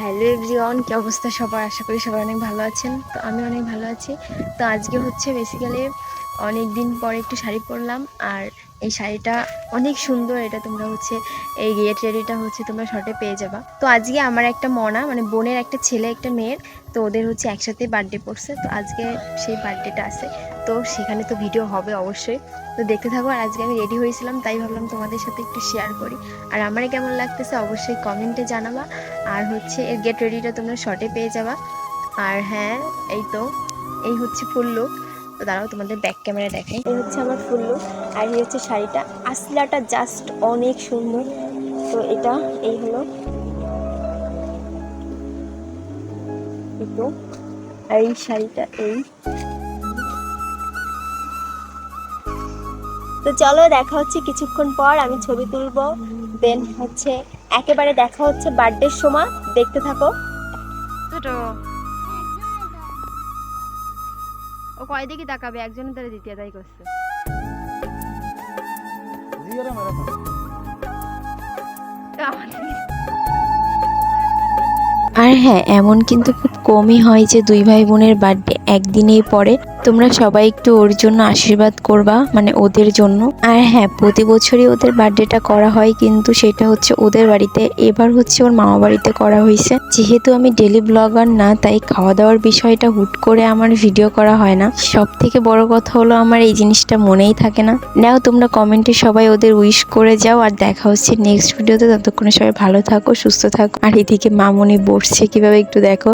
Hello everyone, কী অবস্থা সবার? আশা করি সবাই অনেক ভালো আছেন। তো আমি অনেক ভালো আছি। তো আজকে হচ্ছে বেসিক্যালি অনেক দিন পরে একটু শাড়ি পরলাম, আর এই শাড়িটা অনেক সুন্দর। এটা তোমরা হচ্ছে এই গেট রেডিটা হচ্ছে তোমরা শর্টে পেয়ে যাবা। তো আজকে আমার একটা মনা মানে বোনের একটা ছেলে, একটা মেয়ের, তো ওদের হচ্ছে একসাথে বার্থডে পড়ছে। তো আজকে সেই বার্থডেটা আছে, তো সেখানে তো ভিডিও হবে অবশ্যই। তো দেখতে থাকো, আর আজকে আমি রেডি হয়েছিলাম, তাই ভাবলাম তোমাদের সাথে একটু শেয়ার করি। আর আমার কেমন লাগতেছে অবশ্যই কমেন্টে জানাবা। আর হচ্ছে এর গেট রেডিটা তোমরা শর্টে পেয়ে যাবা। আর হ্যাঁ এই তো, এই হচ্ছে ফুল লুক তো দাঁড়াও, তোমাদের ব্যাক ক্যামেরা দেখাই। এই হচ্ছে আমার ফুল লুক আর এই হচ্ছে শাড়িটা। আসলাটা জাস্ট অনেক সুন্দর। তো এটা, এই হলো। আর এই শাড়িটা, এই। তো চলো, দেখা হচ্ছে কিছুক্ষণ পর, আমি ছবি তুলবো। দেন হচ্ছে, একেবারে দেখা হচ্ছে বার্থডের সময়। দেখতে থাকো। কয় দিকে তাকাবে একজনের দ্বারা দ্বিতীয় তাই করছে। আর হ্যাঁ এমন কিন্তু খুব কমই হয় যে দুই ভাই বোনের বার্থডে একদিনেই পড়ে। তোমরা সবাই একটু ওর জন্য আশীর্বাদ করবা মানে ওদের জন্য। আর হ্যাঁ প্রতি বছরই ওদের বার্থডেটা করা হয়, কিন্তু সেটা হচ্ছে ওদের বাড়িতে। এবার হচ্ছে ওর মামা বাড়িতে করা হয়েছে। যেহেতু আমি ডেলি ব্লগার না, তাই খাওয়া দাওয়ার বিষয়টা হুট করে আমার ভিডিও করা হয় না। সব থেকে বড় কথা হলো, আমার এই জিনিসটা মনেই থাকে না। নাও, তোমরা কমেন্টে সবাই ওদের উইশ করে যাও, আর দেখা হচ্ছে নেক্সট ভিডিওতে ততক্ষণে সবাই ভালো থাকো, সুস্থ থাকো। আর এদিকে মামুনি বসছে, কীভাবে একটু দেখো।